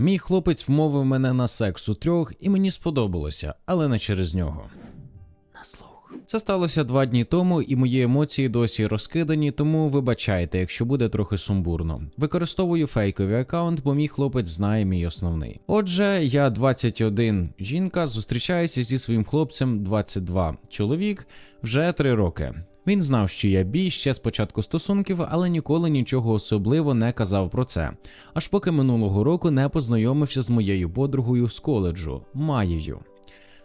Мій хлопець вмовив мене на секс у трьох, і мені сподобалося, але не через нього. На слух. Це сталося два дні тому, і мої емоції досі розкидані, тому вибачайте, якщо буде трохи сумбурно. Використовую фейковий аккаунт, бо мій хлопець знає мій основний. Отже, я 21 жінка, зустрічаюся зі своїм хлопцем 22 чоловік вже 3 роки. Він знав, що я бій ще з початку стосунків, але ніколи нічого особливо не казав про це. Аж поки минулого року не познайомився з моєю подругою з коледжу Маєю.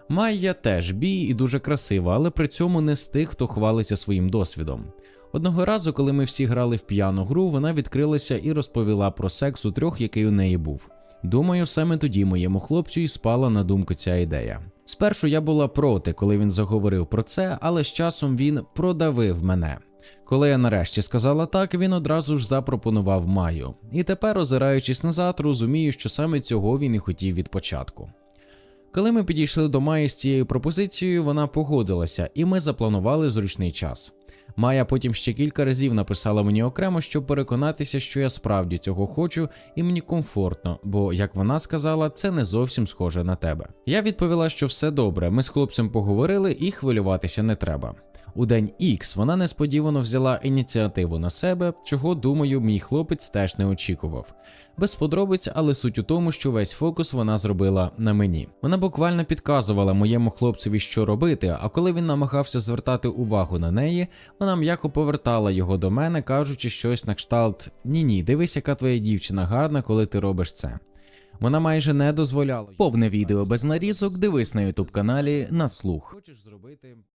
Майя теж бій і дуже красива, але при цьому не з тих, хто хвалиться своїм досвідом. Одного разу, коли ми всі грали в п'яну гру, вона відкрилася і розповіла про секс у трьох, який у неї був. Думаю, саме тоді моєму хлопцю і спала на думку ця ідея. Спершу я була проти, коли він заговорив про це, але з часом він продавив мене. Коли я нарешті сказала так, він одразу ж запропонував Маю. І тепер, озираючись назад, розумію, що саме цього він і хотів від початку. Коли ми підійшли до Майї з цією пропозицією, вона погодилася, і ми запланували зручний час. Майя потім ще кілька разів написала мені окремо, щоб переконатися, що я справді цього хочу, і мені комфортно, бо, як вона сказала, це не зовсім схоже на тебе. Я відповіла, що все добре, ми з хлопцем поговорили і хвилюватися не треба. У день X вона несподівано взяла ініціативу на себе, чого, думаю, мій хлопець теж не очікував. Без подробиць, але суть у тому, що весь фокус вона зробила на мені. Вона буквально підказувала моєму хлопцеві, що робити, а коли він намагався звертати увагу на неї, вона м'яко повертала його до мене, кажучи щось на кшталт: Ні, ні, дивись, яка твоя дівчина гарна, коли ти робиш це. Вона майже не дозволяла. Повне відео без нарізок дивись на ютуб каналі на слух. Хочеш зробити